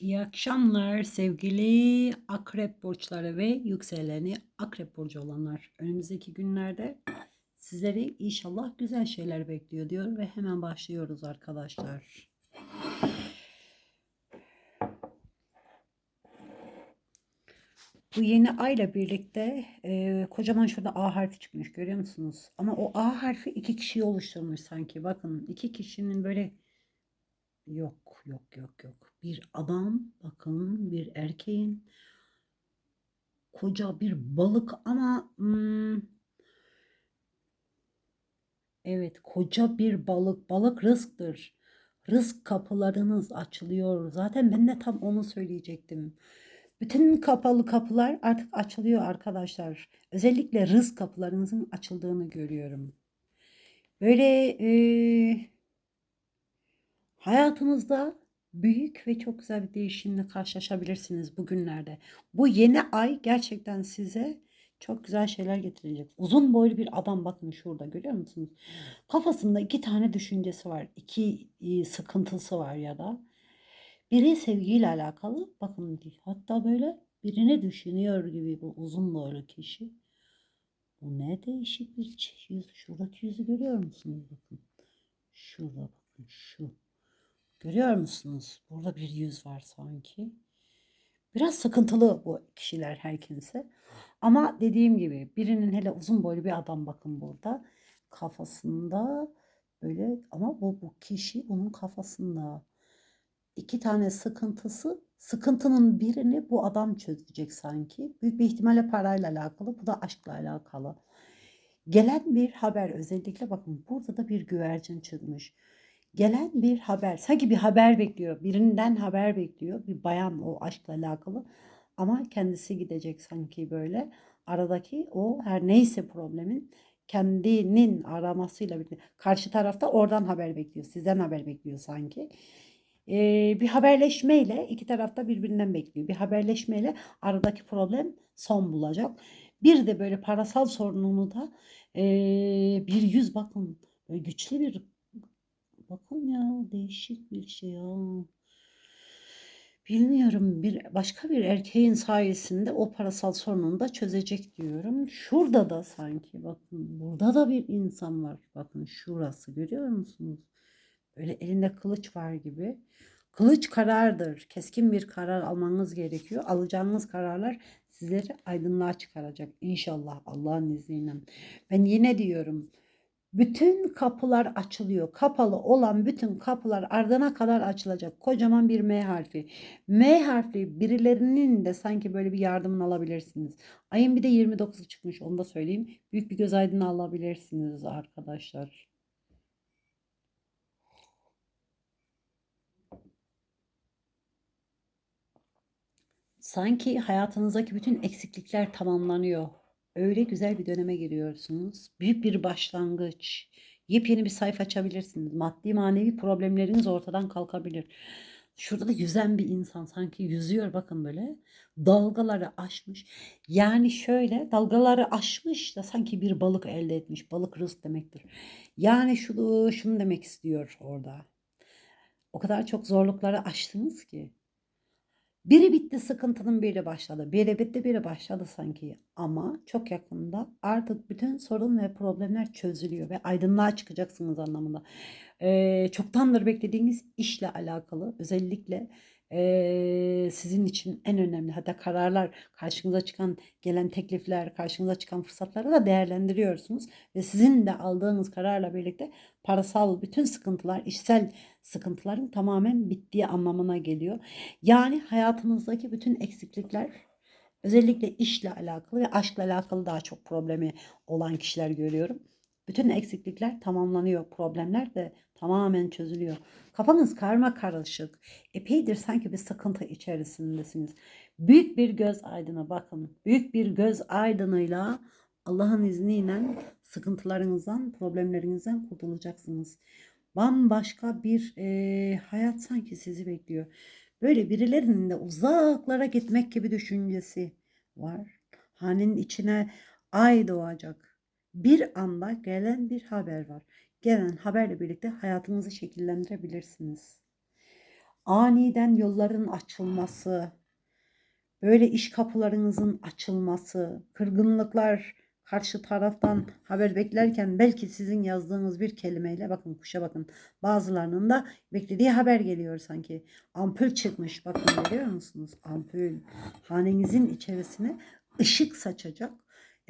İyi akşamlar sevgili akrep burçları ve yükseleni akrep burcu olanlar. Önümüzdeki günlerde sizleri inşallah güzel şeyler bekliyor diyor ve hemen başlıyoruz arkadaşlar. Bu yeni ayla birlikte e, kocaman şurada A harfi çıkmış görüyor musunuz? Ama o A harfi iki kişiyi oluşturmuş sanki. Bakın iki kişinin böyle Yok, yok, yok, yok. Bir adam, bakın bir erkeğin koca bir balık ama hmm, evet koca bir balık. Balık rızktır. Rızk kapılarınız açılıyor. Zaten ben de tam onu söyleyecektim. Bütün kapalı kapılar artık açılıyor arkadaşlar. Özellikle rızk kapılarınızın açıldığını görüyorum. Böyle eee Hayatınızda büyük ve çok güzel bir değişimle karşılaşabilirsiniz bugünlerde. Bu yeni ay gerçekten size çok güzel şeyler getirecek. Uzun boylu bir adam bakın şurada görüyor musunuz? Kafasında iki tane düşüncesi var. iki e, sıkıntısı var ya da. Biri sevgiyle alakalı. Bakın hatta böyle birini düşünüyor gibi bu uzun boylu kişi. Bu ne değişik bir yüz. Şuradaki yüzü görüyor musunuz? Bakın. Şurada bakın şu. Görüyor musunuz? Burada bir yüz var sanki. Biraz sıkıntılı bu kişiler herkese. Ama dediğim gibi birinin hele uzun boylu bir adam bakın burada. Kafasında böyle ama bu, bu kişi bunun kafasında iki tane sıkıntısı sıkıntının birini bu adam çözecek sanki. Büyük bir ihtimalle parayla alakalı. Bu da aşkla alakalı. Gelen bir haber özellikle bakın burada da bir güvercin çıkmış gelen bir haber. Sanki bir haber bekliyor. Birinden haber bekliyor. Bir bayan o aşkla alakalı. Ama kendisi gidecek sanki böyle. Aradaki o her neyse problemin kendinin aramasıyla birlikte. Karşı tarafta oradan haber bekliyor. Sizden haber bekliyor sanki. Ee, bir haberleşmeyle iki tarafta birbirinden bekliyor. Bir haberleşmeyle aradaki problem son bulacak. Bir de böyle parasal sorununu da e, bir yüz bakın güçlü bir Bakın ya değişik bir şey ya. Bilmiyorum bir başka bir erkeğin sayesinde o parasal sorununu da çözecek diyorum. Şurada da sanki bakın burada da bir insan var. Bakın şurası görüyor musunuz? Böyle elinde kılıç var gibi. Kılıç karardır. Keskin bir karar almanız gerekiyor. Alacağınız kararlar sizleri aydınlığa çıkaracak. İnşallah Allah'ın izniyle. Ben yine diyorum bütün kapılar açılıyor. Kapalı olan bütün kapılar ardına kadar açılacak. Kocaman bir M harfi. M harfi birilerinin de sanki böyle bir yardımını alabilirsiniz. Ayın bir de 29'u çıkmış onu da söyleyeyim. Büyük bir göz aydını alabilirsiniz arkadaşlar. Sanki hayatınızdaki bütün eksiklikler tamamlanıyor öyle güzel bir döneme giriyorsunuz. Büyük bir başlangıç. Yepyeni bir sayfa açabilirsiniz. Maddi manevi problemleriniz ortadan kalkabilir. Şurada da yüzen bir insan sanki yüzüyor bakın böyle. Dalgaları aşmış. Yani şöyle dalgaları aşmış da sanki bir balık elde etmiş. Balık rızk demektir. Yani şunu, şunu demek istiyor orada. O kadar çok zorlukları aştınız ki. Biri bitti sıkıntının biri başladı. Biri bitti biri başladı sanki. Ama çok yakında artık bütün sorun ve problemler çözülüyor ve aydınlığa çıkacaksınız anlamında. Ee, çoktandır beklediğiniz işle alakalı özellikle e, sizin için en önemli hatta kararlar karşınıza çıkan gelen teklifler karşınıza çıkan fırsatları da değerlendiriyorsunuz ve sizin de aldığınız kararla birlikte parasal bütün sıkıntılar işsel sıkıntıların tamamen bittiği anlamına geliyor. Yani hayatınızdaki bütün eksiklikler özellikle işle alakalı ve aşkla alakalı daha çok problemi olan kişiler görüyorum. Bütün eksiklikler tamamlanıyor. Problemler de tamamen çözülüyor. Kafanız karma karışık. Epeydir sanki bir sıkıntı içerisindesiniz. Büyük bir göz aydını bakın. Büyük bir göz aydınıyla Allah'ın izniyle sıkıntılarınızdan, problemlerinizden kurtulacaksınız. Bambaşka bir e, hayat sanki sizi bekliyor. Böyle birilerinin de uzaklara gitmek gibi düşüncesi var. Hanenin içine ay doğacak bir anda gelen bir haber var. Gelen haberle birlikte hayatınızı şekillendirebilirsiniz. Aniden yolların açılması, böyle iş kapılarınızın açılması, kırgınlıklar karşı taraftan haber beklerken belki sizin yazdığınız bir kelimeyle bakın kuşa bakın bazılarının da beklediği haber geliyor sanki. Ampul çıkmış bakın görüyor musunuz? Ampul hanenizin içerisine ışık saçacak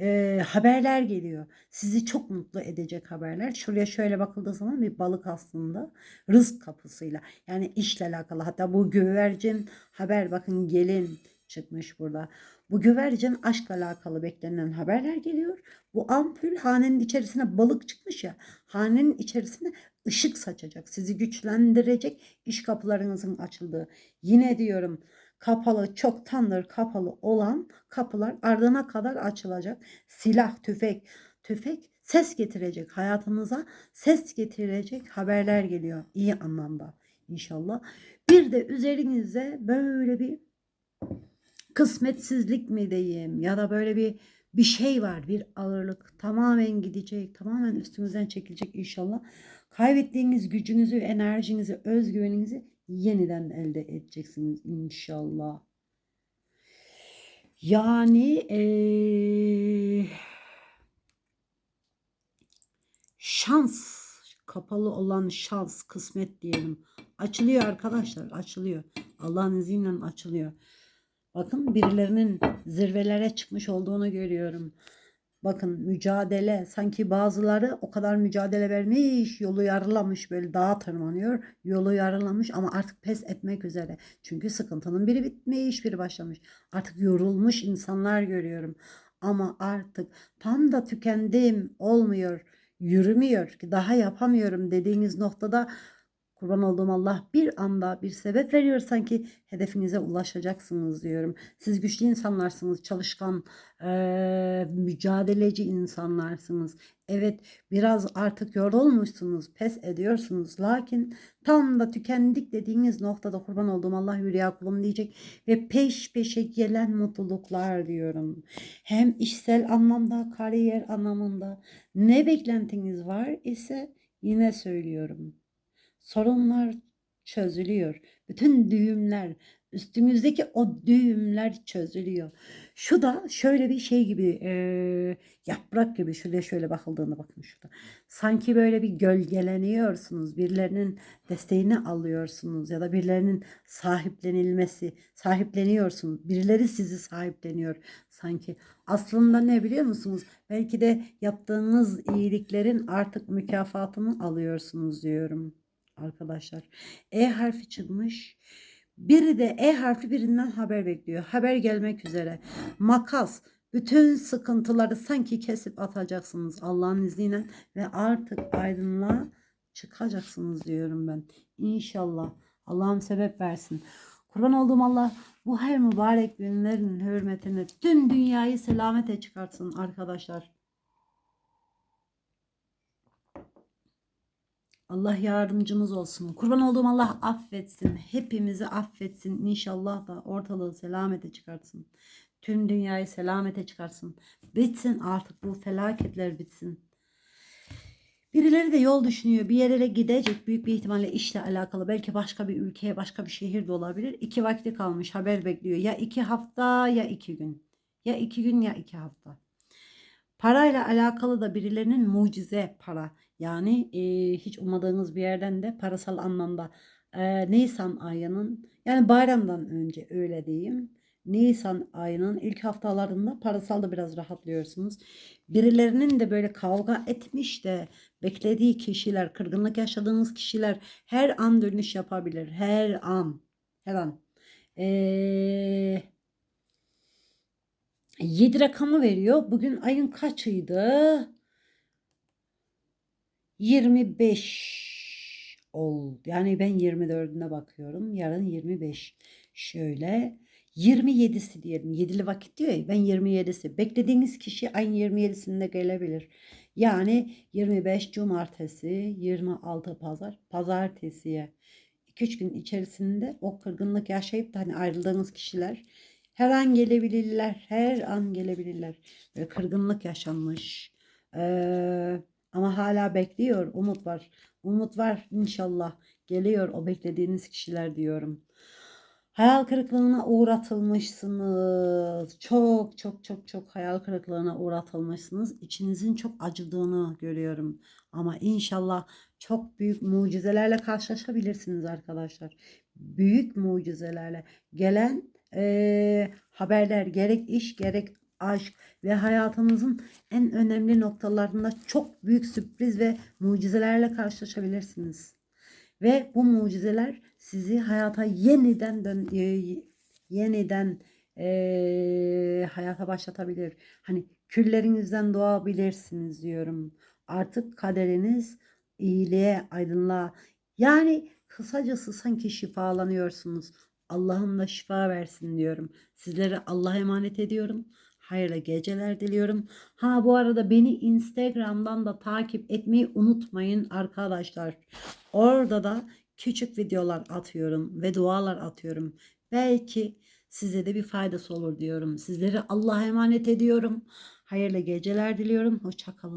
e, haberler geliyor. Sizi çok mutlu edecek haberler. Şuraya şöyle bakıldığı zaman bir balık aslında rızk kapısıyla yani işle alakalı. Hatta bu güvercin haber bakın gelin çıkmış burada. Bu güvercin aşkla alakalı beklenen haberler geliyor. Bu ampul hanenin içerisine balık çıkmış ya. Hanenin içerisine ışık saçacak. Sizi güçlendirecek iş kapılarınızın açıldığı. Yine diyorum kapalı çoktandır kapalı olan kapılar ardına kadar açılacak. Silah, tüfek, tüfek ses getirecek hayatınıza ses getirecek haberler geliyor iyi anlamda inşallah. Bir de üzerinize böyle bir kısmetsizlik mi diyeyim ya da böyle bir bir şey var bir ağırlık tamamen gidecek tamamen üstünüzden çekilecek inşallah. Kaybettiğiniz gücünüzü, enerjinizi, özgüveninizi yeniden elde edeceksiniz inşallah. Yani eee, şans kapalı olan şans kısmet diyelim. Açılıyor arkadaşlar açılıyor. Allah'ın izniyle açılıyor. Bakın birilerinin zirvelere çıkmış olduğunu görüyorum bakın mücadele sanki bazıları o kadar mücadele vermiş yolu yarılamış böyle dağa tırmanıyor yolu yarılamış ama artık pes etmek üzere. Çünkü sıkıntının biri bitmiş biri başlamış. Artık yorulmuş insanlar görüyorum. Ama artık tam da tükendim olmuyor yürümüyor ki daha yapamıyorum dediğiniz noktada kurban olduğum Allah bir anda bir sebep veriyor sanki hedefinize ulaşacaksınız diyorum. Siz güçlü insanlarsınız, çalışkan, eee, mücadeleci insanlarsınız. Evet biraz artık yorulmuşsunuz, pes ediyorsunuz. Lakin tam da tükendik dediğiniz noktada kurban olduğum Allah hürriya kulum diyecek ve peş peşe gelen mutluluklar diyorum. Hem işsel anlamda, kariyer anlamında ne beklentiniz var ise yine söylüyorum. Sorunlar çözülüyor. Bütün düğümler, üstümüzdeki o düğümler çözülüyor. Şu da şöyle bir şey gibi, eee, yaprak gibi şuraya şöyle bakıldığında bakın şurada. Sanki böyle bir gölgeleniyorsunuz. Birilerinin desteğini alıyorsunuz ya da birilerinin sahiplenilmesi, sahipleniyorsunuz. Birileri sizi sahipleniyor sanki. Aslında ne biliyor musunuz? Belki de yaptığınız iyiliklerin artık mükafatını alıyorsunuz diyorum arkadaşlar. E harfi çıkmış. Biri de E harfi birinden haber bekliyor. Haber gelmek üzere. Makas. Bütün sıkıntıları sanki kesip atacaksınız Allah'ın izniyle ve artık aydınlığa çıkacaksınız diyorum ben. İnşallah. Allah'ım sebep versin. Kurban olduğum Allah bu her mübarek günlerin hürmetine tüm dünyayı selamete çıkartsın arkadaşlar. Allah yardımcımız olsun. Kurban olduğum Allah affetsin. Hepimizi affetsin. İnşallah da ortalığı selamete çıkartsın. Tüm dünyayı selamete çıkarsın. Bitsin artık bu felaketler bitsin. Birileri de yol düşünüyor. Bir yere gidecek. Büyük bir ihtimalle işle alakalı. Belki başka bir ülkeye, başka bir şehirde olabilir. İki vakti kalmış. Haber bekliyor. Ya iki hafta ya iki gün. Ya iki gün ya iki hafta. Parayla alakalı da birilerinin mucize para. Yani e, hiç ummadığınız bir yerden de parasal anlamda e, Nisan ayının yani bayramdan önce öyle diyeyim. Nisan ayının ilk haftalarında parasal da biraz rahatlıyorsunuz. Birilerinin de böyle kavga etmiş de beklediği kişiler, kırgınlık yaşadığınız kişiler her an dönüş yapabilir. Her an. Her an. Eee 7 rakamı veriyor. Bugün ayın kaçıydı? 25 oldu. Yani ben 24'üne bakıyorum. Yarın 25. Şöyle 27'si diyelim. 7'li vakit diyor ya ben 27'si. Beklediğiniz kişi ayın 27'sinde gelebilir. Yani 25 cumartesi, 26 pazar, pazartesiye 2-3 gün içerisinde o kırgınlık yaşayıp da hani ayrıldığınız kişiler her an gelebilirler. Her an gelebilirler. Böyle kırgınlık yaşanmış. Ee, ama hala bekliyor. Umut var. Umut var inşallah. geliyor o beklediğiniz kişiler diyorum. Hayal kırıklığına uğratılmışsınız. Çok çok çok çok hayal kırıklığına uğratılmışsınız. İçinizin çok acıdığını görüyorum. Ama inşallah çok büyük mucizelerle karşılaşabilirsiniz arkadaşlar. Büyük mucizelerle gelen eee, haberler gerek iş gerek aşk ve hayatınızın en önemli noktalarında çok büyük sürpriz ve mucizelerle karşılaşabilirsiniz. Ve bu mucizeler sizi hayata yeniden dön, e, yeniden e, hayata başlatabilir. Hani küllerinizden doğabilirsiniz diyorum. Artık kaderiniz iyiliğe, aydınlığa. Yani kısacası sanki şifalanıyorsunuz. Allah'ım da şifa versin diyorum. Sizlere Allah'a emanet ediyorum. Hayırlı geceler diliyorum. Ha bu arada beni Instagram'dan da takip etmeyi unutmayın arkadaşlar. Orada da küçük videolar atıyorum ve dualar atıyorum. Belki size de bir faydası olur diyorum. Sizleri Allah'a emanet ediyorum. Hayırlı geceler diliyorum. Hoşça kalın.